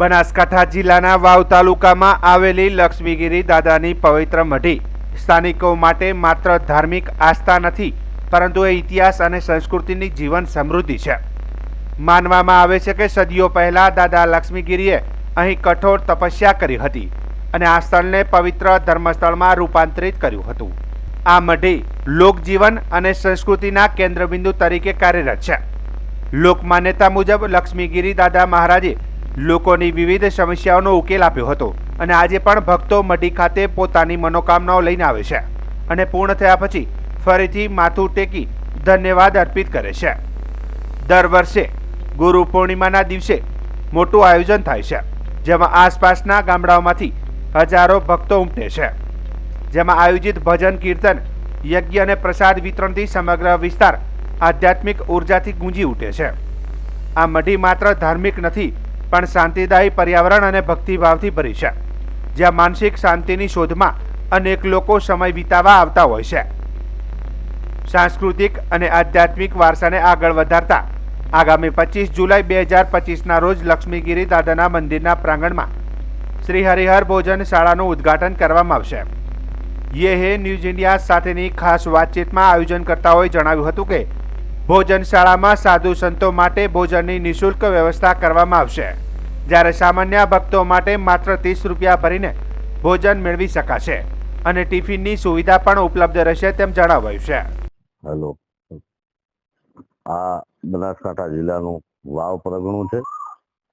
બનાસકાંઠા જિલ્લાના વાવ તાલુકામાં આવેલી લક્ષ્મીગીરી દાદાની પવિત્ર મઢી. સ્થાનિકો માટે માત્ર ધાર્મિક આસ્થા નથી, પરંતુ એ ઇતિહાસ અને સંસ્કૃતિની જીવન સમૃદ્ધિ છે. માનવામાં આવે છે કે સદીઓ પહેલાં દાદા લક્ષ્મીગીરીએ અહીં કઠોર તપસ્યા કરી હતી અને આ સ્થળને પવિત્ર ધર્મસ્થળમાં રૂપાંતરિત કર્યું હતું. આ મઢી લોકજીવન અને સંસ્કૃતિના કેન્દ્રબિંદુ તરીકે કાર્યરત છે. લોકમાન્યતા મુજબ લક્ષ્મીગીરી દાદા મહારાજે લોકોની વિવિધ સમસ્યાઓનો ઉકેલ આપ્યો હતો અને આજે પણ ભક્તો મઢી ખાતે પોતાની મનોકામનાઓ લઈને આવે છે અને પૂર્ણ થયા પછી ફરીથી માથું ટેકી ધન્યવાદ અર્પિત કરે છે. દર વર્ષે ગુરુ પૂર્ણિમાના દિવસે મોટું આયોજન થાય છે, જેમાં આસપાસના ગામડાઓમાંથી હજારો ભક્તો ઉમટે છે. જેમાં આયોજિત ભજન, કીર્તન, યજ્ઞ અને પ્રસાદ વિતરણથી સમગ્ર વિસ્તાર આધ્યાત્મિક ઉર્જાથી ગુંજી ઉઠે છે. આ મઢી માત્ર ધાર્મિક નથી પણ શાંતિદાયી પર્યાવરણ અને ભક્તિભાવથી ભરી છે. જ્યાં માનસિક શાંતિની શોધમાં અનેક લોકો સમય વિતાવા આવતા હોય છે. સાંસ્કૃતિક અને આધ્યાત્મિક વારસાને આગળ વધારતા આગામી પચીસ જુલાઈ બે હજાર પચીસના રોજ લક્ષ્મીગીરી દાદાના મંદિરના પ્રાંગણમાં શ્રી હરિહર ભોજન શાળાનું ઉદ્ઘાટન કરવામાં આવશે. યે હે ન્યૂઝ ઇન્ડિયા સાથેની ખાસ વાતચીતમાં આયોજનકર્તાઓએ જણાવ્યું હતું કે ભોજનશાળામાં સાધુ સંતો માટે ભોજનની નિઃશુલ્ક વ્યવસ્થા કરવામાં આવશે. જ્યારે સામાન્ય ભક્તો માટે માત્ર ત્રીસ રૂપિયા ભરીને ભોજન મેળવી શકાશે અને ટિફિનની સુવિધા પણ ઉપલબ્ધ રહેશે તેમ જણાવાયું છે. હેલો. આ બનાસકાંઠા જિલ્લાનું વાવ પ્રગણું છે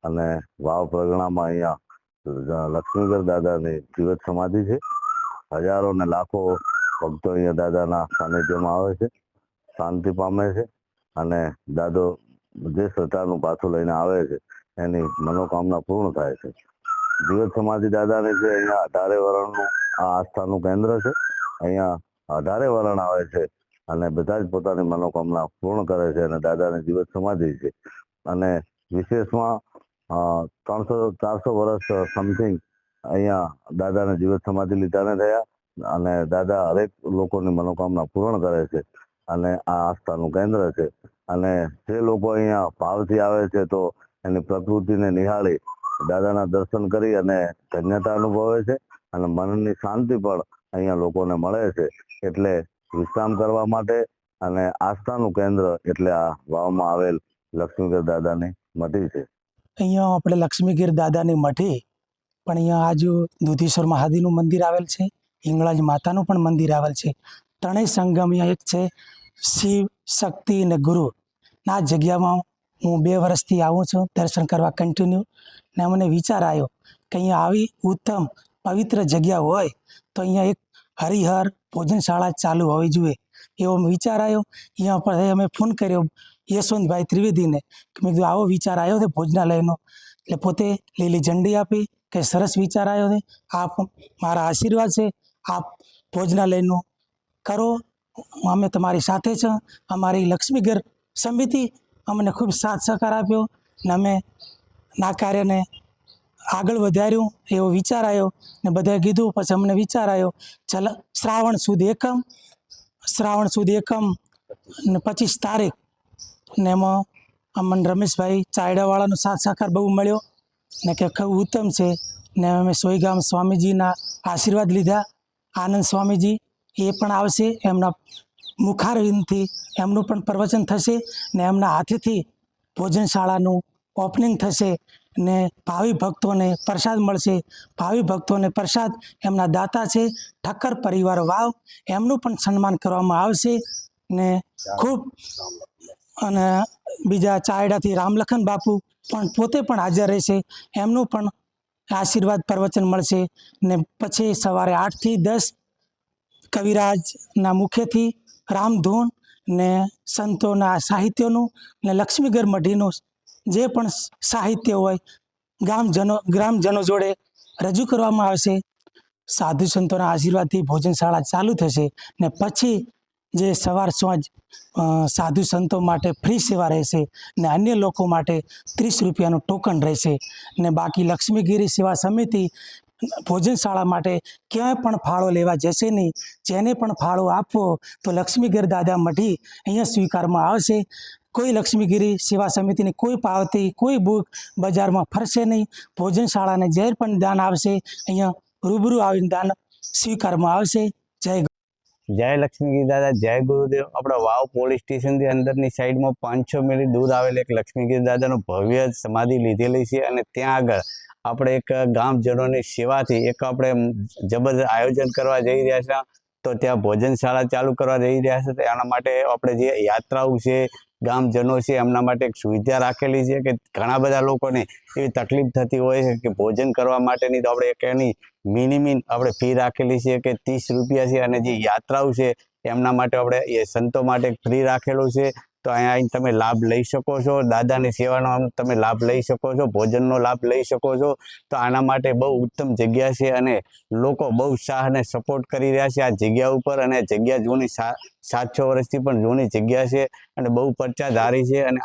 અને વાવ પ્રગણામાં અહીંયા લક્ષ્મીગર દાદાની જીવત સમાધિ છે. હજારો ને લાખો ભક્તો અહીંયા દાદાના સાનિધ્યમાં આવે છે. શાંતિ પામે છે. અને દાદો જે શ્રદ્ધાનું પાછું લઈને આવે છે, એની મનોકામના પૂર્ણ થાય છે. જીવત સમાધિ દાદાને જે અહીંયા અઢારે વરણનું આ આસ્થાનું કેન્દ્ર છે, અહીંયા અઢારે વરણ આવે છે અને બધા જ પોતાની મનોકામના પૂર્ણ કરે છે અને દાદાની જીવત સમાધિ છે. અને વિશેષમાં ત્રણસો, ચારસો વર્ષ સમથિંગ અહીંયા દાદાને જીવત સમાધિ લીધાને થયા અને દાદા હરેક લોકોની મનોકામના પૂર્ણ કરે છે. અને આ આસ્થાનું કેન્દ્ર છે. અને જે લોકો અહીંયા ભાવથી આવે છે તો એની પ્રકૃતિને નિહાળી દાદાના દર્શન કરી અને ધન્યતા અનુભવે છે અને મનની શાંતિ પણ અહીંયા લોકોને મળે છે. એટલે વિશ્રામ કરવા માટે અને આસ્થાનું કેન્દ્ર એટલે આ વાવમાં આવેલ લક્ષ્મીગીર દાદાની મઠી છે. અહીંયા આપણે લક્ષ્મીગીર દાદાની મઠી પણ અહીંયા આજુ દૂધેશ્વર મહાદેવનું મંદિર આવેલ છે, હિંગળાજ માતાનું પણ મંદિર આવેલ છે. ત્રણેય સંગમ અહીંયા એક છે. શિવ, શક્તિ અને ગુરુ. આ જગ્યામાં હું બે વર્ષથી આવું છું, દર્શન કરવા કન્ટિન્યુ ને મને વિચાર આવ્યો કે અહીંયા આવી ઉત્તમ, પવિત્ર જગ્યા હોય તો અહીંયા એક હરિહર ભોજનશાળા ચાલુ હોવી જોઈએ. એવો વિચાર આવ્યો. અહીંયા પર અમે ફોન કર્યો યશવંતભાઈ ત્રિવેદીને કે મેં કીધું, આવો વિચાર આવ્યો છે ભોજનાલયનો. એટલે પોતે લીલી ઝંડી આપી કે સરસ વિચાર આવ્યો છે. આપ મારા આશીર્વાદ છે. આપ ભોજનાલયનું કરો અમે તમારી સાથે છે. અમારી લક્ષ્મીગર સમિતિ અમને ખૂબ સાથ સહકાર આપ્યો ને અમે ના કાર્યને આગળ વધાર્યું એવો વિચાર આવ્યો ને બધાએ કીધું, પછી અમને વિચાર આવ્યો, ચલ, શ્રાવણ સુદ એકમ, શ્રાવણ સુદ એકમ ને પચીસ તારીખ ને એમાં અમને રમેશભાઈ ચાયડાવાળાનો સાથ સહકાર બહુ મળ્યો ને કે ખૂબ ઉત્તમ છે ને અમે સોઈગામ સ્વામીજીના આશીર્વાદ લીધા, આનંદ સ્વામીજી એ પણ આવશે, એમના મુખારવિંદથી એમનું પણ પ્રવચન થશે ને એમના હાથેથી ભોજનશાળાનું ઓપનિંગ થશે ને ભાવિ ભક્તોને પ્રસાદ મળશે. ભાવિ ભક્તોને પ્રસાદ એમના દાતા છે, ઠક્કર પરિવાર વાવ, એમનું પણ સન્માન કરવામાં આવશે ને ખૂબ અને બીજા ચાયડાથી રામલખન બાપુ પણ પોતે પણ હાજર રહેશે, એમનું પણ આશીર્વાદ પ્રવચન મળશે ને પછી સવારે આઠથી દસ કવિરાજના મુખેથી રામધૂન ને સંતોના સાહિત્યનું ને લક્ષ્મીગર મઢીનું જે પણ સાહિત્ય હોય, ગામજનો, ગ્રામજનો જોડે રજૂ કરવામાં આવશે સાધુ સંતોના આશીર્વાદથી ભોજનશાળા ચાલુ થશે ને પછી જે સવાર સાંજ સાધુ સંતો માટે ફ્રી સેવા રહેશે ને અન્ય લોકો માટે ત્રીસ રૂપિયાનું ટોકન રહેશે ને બાકી લક્ષ્મીગીરી સેવા સમિતિ ભોજનશાળા માટે ક્યાંય પણ ફાળો લેવા જશે નહીં. જેને પણ ફાળો આપવો તો લક્ષ્મીગીર દાદા મઢી અહીંયા સ્વીકારવામાં આવશે. કોઈ લક્ષ્મીગીરી સેવા સમિતિની કોઈ પાવતી, કોઈ બુક બજારમાં ફરશે નહીં. ભોજનશાળાને જે પણ દાન આવશે અહીંયા રૂબરૂ આવીને દાન સ્વીકારવામાં આવશે. જય જય લક્ષ્મીગીરી દાદા, જય ગુરુદેવ. આપણા વાવ પોલીસ સ્ટેશનથી અંદરની સાઈડમાં પાંચસો મિનિટ દૂર આવેલ એક લક્ષ્મીગીરી દાદાનું ભવ્ય સમાધિ લીધેલી છે અને ત્યાં આગળ આપણે એક ગામજનોની સેવાથી એક આપણે જબરજસ્ત આયોજન કરવા જઈ રહ્યા છે, તો ત્યાં ભોજનશાળા ચાલુ કરવા જઈ રહ્યા છે એના માટે આપણે જે યાત્રાઓ છે, ગામજનો છે, એમના માટે એક સુવિધા રાખેલી છે કે ઘણા બધા લોકોને એવી તકલીફ થતી હોય છે કે ભોજન કરવા માટેની તો આપણે એક એની મિનિમિન આપણે ફી રાખેલી છે કે ત્રીસ રૂપિયા છે અને જે યાત્રાઓ છે, એમના માટે આપણે એ સંતો માટે ફ્રી રાખેલું છે તો અહીંયા આવીને તમે લાભ લઈ શકો છો, દાદાની સેવાનો તમે લાભ લઈ શકો છો, ભોજનનો લાભ લઈ શકો છો. તો આના માટે બહુ ઉત્તમ જગ્યા છે અને લોકો બહુ સાહને સપોર્ટ કરી રહ્યા છે આ જગ્યા ઉપર અને જગ્યા જૂની સાત છ વર્ષથી પણ જૂની જગ્યા છે અને બહુ પ્રચારધારી છે અને